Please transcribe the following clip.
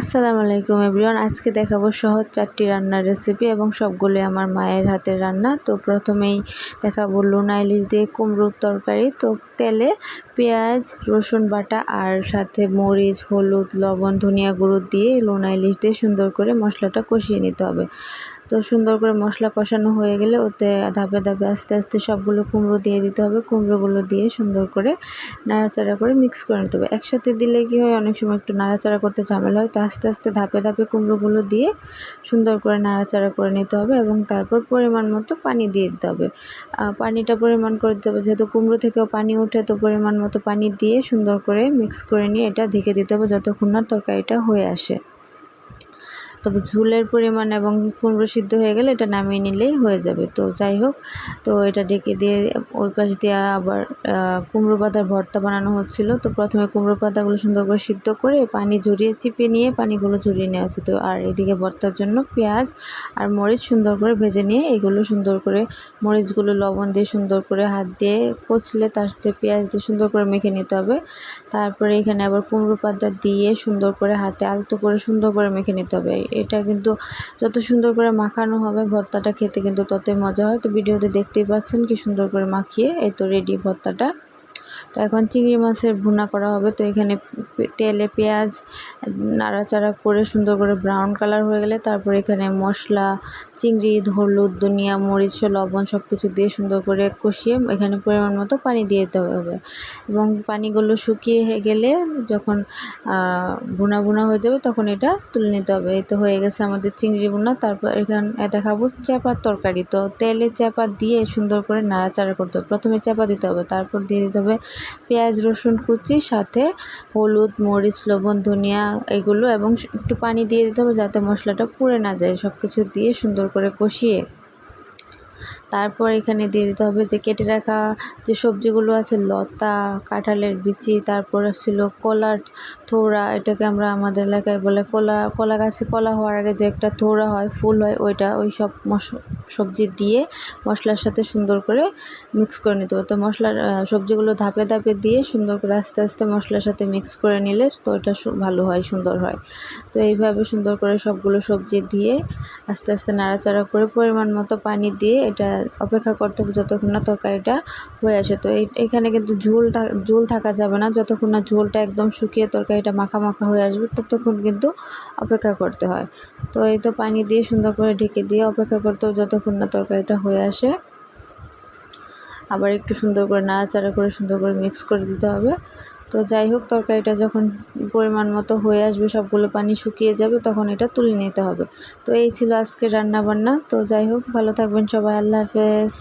আসসালামু আলাইকুম এভরিওয়ান। আজকে দেখাবো সহজ চারটি রান্নার রেসিপি এবং সবগুলো আমার মায়ের হাতের রান্না। তো প্রথমেই দেখাবো লোনা ইলিশ দিয়ে কুমড়োর তরকারি। তো তেলে পেঁয়াজ, রসুন বাটা আর সাথে মরিচ, হলুদ, লবণ, ধনিয়া গুঁড়ো দিয়ে লোনা ইলিশ দিয়ে সুন্দর করে মশলাটা কষিয়ে নিতে হবে। তো সুন্দর করে মশলা কষানো হয়ে গেলে ওতে ধাপে ধাপে আস্তে আস্তে সবগুলো কুমড়ো দিয়ে দিতে হবে। কুমড়োগুলো দিয়ে সুন্দর করে নাড়াচাড়া করে মিক্স করে নিতে হবে। একসাথে দিলে কি হয়? অনেক সময় একটু নাড়াচাড়া করতে ঝামেলা হয়। তো আস্তে আস্তে ধাপে ধাপে কুমড়োগুলো দিয়ে সুন্দর করে নাড়াচাড়া করে নিতে হবে এবং তারপর পরিমাণ মতো পানি দিয়ে দিতে হবে। পানিটা পরিমাণ করে দিতে হবে। যেহেতু কুমড়ো থেকেও পানি ওঠে, তো পরিমাণ মতো পানি দিয়ে সুন্দর করে মিক্স করে নিয়ে এটা ঢেকে দিতে হবে যতক্ষণ না তরকারিটা হয়ে আসে। তবে ঝুলের পরিমাণ এবং কুমড়ো সিদ্ধ হয়ে গেলে এটা নামিয়ে নিলেই হয়ে যাবে। তো যাই হোক, তো এটা ডেকে দিয়ে ওই পাশ দিয়ে আবার কুমড়ো পাতার ভর্তা বানানো হচ্ছিল। তো প্রথমে কুমড়ো পাতাগুলো সুন্দর করে সিদ্ধ করে পানি ঝরিয়ে চিপে নিয়ে পানিগুলো ঝরিয়ে নেওয়া হচ্ছে। তো আর এদিকে ভর্তার জন্য পেঁয়াজ আর মরিচ সুন্দর করে ভেজে নিয়ে এগুলো সুন্দর করে মরিচগুলো লবণ দিয়ে সুন্দর করে হাত দিয়ে কচলে তার সাথে পেঁয়াজ দিয়ে সুন্দর করে মেখে নিতে হবে। তারপরে এখানে আবার কুমড়ো পাতা দিয়ে সুন্দর করে হাতে আলতো করে সুন্দর করে মেখে নিতে হবে। এটা কিন্তু যত সুন্দর করে মাখানো হবে ভর্তাটা খেতে কিন্তু ততই মজা হয়। তো ভিডিওতে দেখতেই পাচ্ছেন কি সুন্দর করে মাখিয়ে এই তো রেডি ভর্তাটা। তো এখন চিংড়ি মাছের ভুনা করা হবে। তো এখানে তেলে পেঁয়াজ নাড়াচাড়া করে সুন্দর করে ব্রাউন কালার হয়ে গেলে তারপর এখানে মশলা, চিংড়ি, হলুদ, ধনিয়া, মরিচ, লবণ সব কিছু দিয়ে সুন্দর করে কষিয়ে এখানে পরিমাণ মতো পানি দিয়ে দিতে হবে। এবং পানিগুলো শুকিয়ে হয়ে গেলে যখন ভুনা ভুনা হয়ে যাবে তখন এটা তুলে নিতে হবে। এই তো হয়ে গেছে আমাদের চিংড়ি ভুনা। তারপর এখানে দেখাবো চাপার তরকারি। তো তেলে চাপা দিয়ে সুন্দর করে নাড়াচাড়া করতে হবে। প্রথমে চাপা দিতে হবে, তারপর দিয়ে দিতে হবে পেঁয়াজ, রসুন, কুচি, সাথে হলুদ, মরিচ, লবণ, ধনিয়া এগুলো এবং একটু পানি দিয়ে দিতে হবে যাতে মশলাটা পুড়ে না যায়। সব কিছু দিয়ে সুন্দর করে কষিয়ে তারপর এখানে দিয়ে দিতে হবে যে কেটে রাখা যে সবজিগুলো আছে, লতা, কাঁঠালের বিচি, তারপর ছিল কলার থোড়া, এটাকে আমরা আমাদের এলাকায় বলে কলা কলা গাছে কলা হওয়ার আগে যে একটা থোড়া হয়, ফুল হয়, ওইটা ওই সব সবজি দিয়ে মশলার সাথে সুন্দর করে মিক্স করে নিতে হবে। তো মশলার সবজিগুলো ধাপে ধাপে দিয়ে সুন্দর করে আস্তে আস্তে মশলার সাথে মিক্স করে নিলে তো এটা ভালো হয়, সুন্দর হয়। তো এইভাবে সুন্দর করে সবগুলো সবজি দিয়ে আস্তে আস্তে নাড়াচাড়া করে পরিমাণ মতো পানি দিয়ে এটা অপেক্ষা করতে হবে যতক্ষণ না তরকারিটা হয়ে আসে। তো এখানে কিন্তু ঝোল ঝোল থাকা যাবে না। যতক্ষণ না ঝোলটা একদম শুকিয়ে তরকারিটা মাখা মাখা হয়ে আসবে, ততক্ষণ কিন্তু অপেক্ষা করতে হয়। তো এই তো পানি দিয়ে সুন্দর করে ঢেকে দিয়ে অপেক্ষা করতে হবে যতক্ষণ না তরকারিটা হয়ে আসে। আবার একটু সুন্দর করে নাড়াচাড়া করে সুন্দর করে মিক্স করে দিতে হবে। তো যাই হোক, তরকারিটা যখন পরিমাণ মতো হয়ে আসবে, সবগুলো পানি শুকিয়ে যাবে, তখন এটা তুলে নিতে হবে। তো এই ছিল আজকে রান্নাবান্না। তো যাই হোক, ভালো থাকবেন সবাই। আল্লাহ হাফেজ।